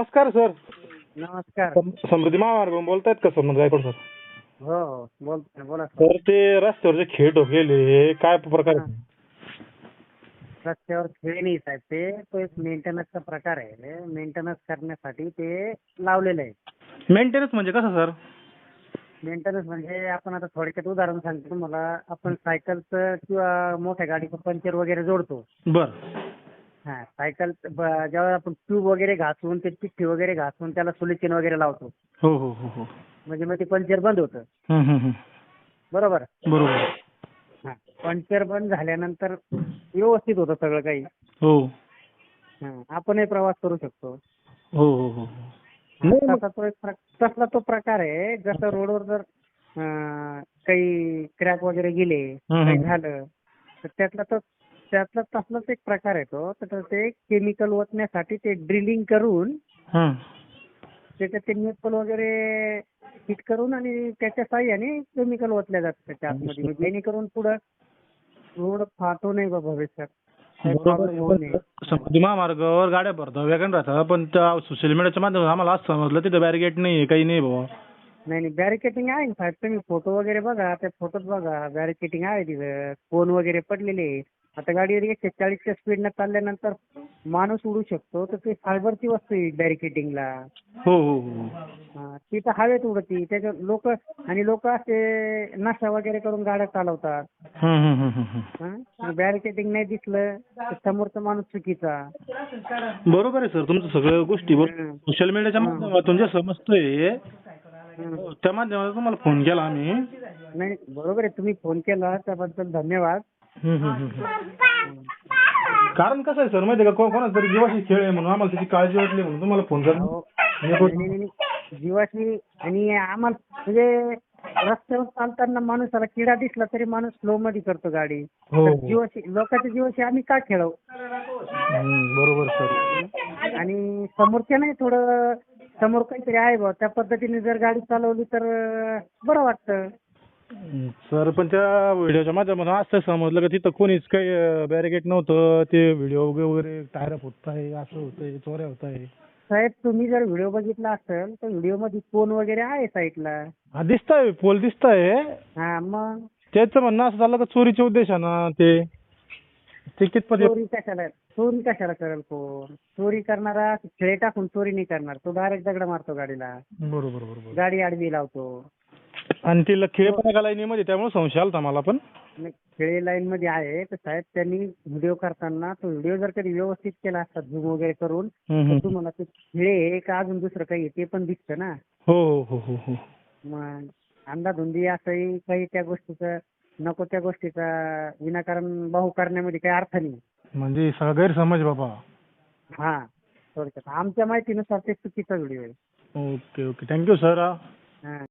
नमस्कार सर. नमस्कार. सम- समृद्धी महामार्ग बोलतायत का समृद्धी गायकवाड सर? हो हो बोला सर. ते रस्त्यावर जे खेळ ठोकेले हे काय प्रकार आहे? रस्त्यावर खेळ नाही साहेब ते तो एक मेंटेनन्सचा प्रकार आहे मेंटेनन्स करण्यासाठी ते लावलेलं आहे. मेंटेनन्स म्हणजे कसं सर? मेंटेनन्स म्हणजे आपण आता थोडक्यात उदाहरण सांगतो तुम्हाला. आपण सायकलचं किंवा मोठ्या गाडीचं पंक्चर वगैरे जोडतो. बर. हा सायकल ज्यावेळेस आपण ट्यूब वगैरे घासून ते चिठ्ठी वगैरे घासून त्याला सोल्युशन वगैरे लावतो. हो हो हो हो. म्हणजे मग ते पंक्चर बंद होतं. हम्म, हम्म, हम्म. बरोबर? बरोबर. हा पंक्चर बंद झाल्यानंतर व्यवस्थित होतं सगळं काही. हो. हा, आपणही प्रवास करू शकतो. हो हो हो. नाही, मग- तसा तो एक प्र- तसला तो प्रकार आहे. जसं रोडवर जर अं, काही क्रॅक वगैरे गेले हम्म. काही झालं तर त्यातला तो त्यातला तसलाच एक प्रकार आहे तो तर ते केमिकल ओतण्यासाठी ते ड्रिलिंग करून. त्याच्यात ते नेपल वगैरे हिट करून आणि त्याच्या साह्याने केमिकल ओतल्या जातं त्याच्या आतमध्ये जेणेकरून पुढं रोड फाटू नये बा भविष्यात. समृद्धी महामार्गावर गाड्या भरतात वेगन राहतात पण त्या सोशल मीडियाच्या माध्यमातून आम्हाला असं समजलं तिथे बॅरिगेट नाही काही नाही बाबा. नाही नाही. बॅरिकेटिंग आहे ना साहेब. तुम्ही फोटो वगैरे बघा त्या फोटोत बघा. बॅरिकेटिंग आहे तिथं. कोन वगैरे पडलेले आहे. आता गाडीवर एकशे चाळीसच्या स्पीडनं चालल्यानंतर माणूस उडू शकतो. तर ते फायबरची वस्तू आहे बॅरिकेटिंगला हो हो हो. हा, ती तर हवेत उडती. त्याच्या लोक आणि लोक असे नशा वगैरे करून गाड्या चालवतात. हम्म, हम्म, हम्म, हम्म. बॅरिकेटिंग नाही दिसलं तर समोरचा माणूस चुकीचा. बरोबर आहे सर. तुमचं सगळ्या गोष्टी बरोबर. सोशल मीडियाच्या माध्यमातून जे समजतोय. त्या माध्यमातून तुम्हाला फोन केला आम्ही. नाही बरोबर आहे. तुम्ही फोन केला त्याबद्दल धन्यवाद. कारण कसं आहे सर माहिती का? कोणाचा तरी जीवाशी खेळ आहे म्हणून आम्हाला त्याची काळजी वाटली म्हणून तुम्हाला फोन नाही, नाही, नाही. जीवाची आणि आम्हाला म्हणजे रस्त्यावर चालताना माणूसाला किडा दिसला तरी माणूस स्लो मध्ये करतो गाडी. हो तर जीवाशी लोकांच्या जीवाशी आम्ही का खेळू हम्म, बरोबर सर आणि समोरच्या नाही थोडं समोर काहीतरी आहे बा त्या पद्धतीने जर गाडी चालवली तर अं, बरं वाटतं. सर पण त्या व्हिडिओच्या माध्यमातून असं समजलं की तिथं कोणीच काही बॅरिकेड नव्हतं. ते व्हिडिओ वगैरे टायर फुटत आहे असं होतंय चोऱ्या होत आहे साहेब तुम्ही जर व्हिडिओ बघितला असेल तर व्हिडिओमध्ये फोन वगैरे आहे साईडला. हा दिसतंय पोल दिसतंय. हा मग? त्याचं म्हणणं असं झालं का चोरीच्या उद्देशानं ते? ते कितपत चोरी कशाला चोरी कशाला करेल कोण? चोरी करणारा खेळे टाकून चोरी नाही करणार. तो डायरेक्ट दगड मारतो गाडीला. बरोबर बरोबर. गाडी आडवी लावतो. आणि ती खेळपणा लाईनीमध्ये त्यामुळे संशय आलता मला पण. खेळे लाईन मध्ये आहे तर साहेब त्यांनी व्हिडिओ करताना तो व्हिडिओ जर कधी व्यवस्थित केला असता झूम वगैरे करून हम्म, तर हम्म. तुम्हाला ते खेळे आहे का अजून दुसरं काही? आहे ते पण दिसतं ना. हो हो हो हो हो. मग अंधाधुंदी असंही काही त्या गोष्टीचं नको त्या गोष्टीचा विनाकारण बाहू करण्यामध्ये काही अर्थ नाही. म्हणजे सगळा गैरसमज बाबा. हा थोडक्यात. आमच्या माहितीनुसार ते चुकीचा व्हिडिओ आहे. Okay okay. थँक्यू सर हा.